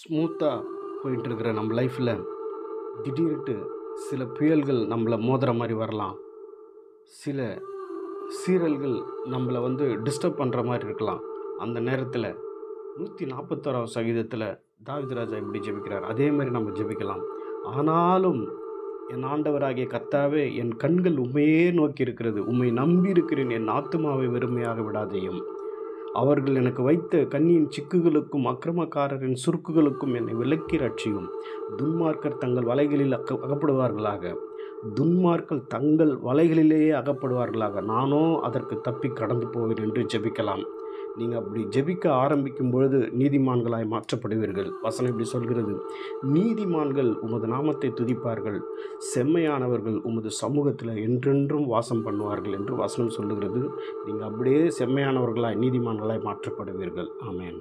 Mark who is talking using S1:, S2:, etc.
S1: ஸ்மூத்தாக போயிட்டு இருக்கிற நம்ம லைஃப்பில் திடீர்ட்டு சில புயல்கள் நம்மளை மோதுகிற மாதிரி வரலாம். சில சீரல்கள் நம்மளை வந்து டிஸ்டர்ப் பண்ணுற மாதிரி இருக்கலாம். அந்த நேரத்தில் நூற்றி நாற்பத்தோராவது சங்கீதத்தில் தாவிதராஜா இப்படி எப்படி ஜெபிக்கிறார். அதே மாதிரி நம்ம ஜெபிக்கலாம். ஆனாலும் என் ஆண்டவராகிய கத்தாவே என் கண்கள் உண்மையே நோக்கி இருக்கிறது. உண்மை நம்பி இருக்கிறேன். என் ஆத்துமாவை வெறுமையாக விடாதேயும். அவர்கள் எனக்கு வைத்த கண்ணியின் சிக்குகளுக்கும் அக்கிரமக்காரரின் சுருக்குகளுக்கும் என்னை விலக்கி ரட்சியும். துன்மார்க்கர் தங்கள் வலைகளில் அக்க அகப்படுவார்களாக. துன்மார்க்கர் தங்கள் வலைகளிலேயே அகப்படுவார்களாக. நானோ அதற்கு தப்பி கடந்து போவேன் என்று ஜெபிக்கலாம். நீங்கள் அப்படி ஜெபிக்க ஆரம்பிக்கும் பொழுது நீதிமான்களாய் மாற்றப்படுவீர்கள். வசனம் இப்படி சொல்கிறது. நீதிமான்கள் உமது நாமத்தை துதிப்பார்கள். செம்மையானவர்கள் உமது சமூகத்தில் என்றென்றும் வாசம் பண்ணுவார்கள் என்று வசனம் சொல்லுகிறது. நீங்கள் அப்படியே செம்மையானவர்களாய் நீதிமான்களாய் மாற்றப்படுவீர்கள். ஆமேன்.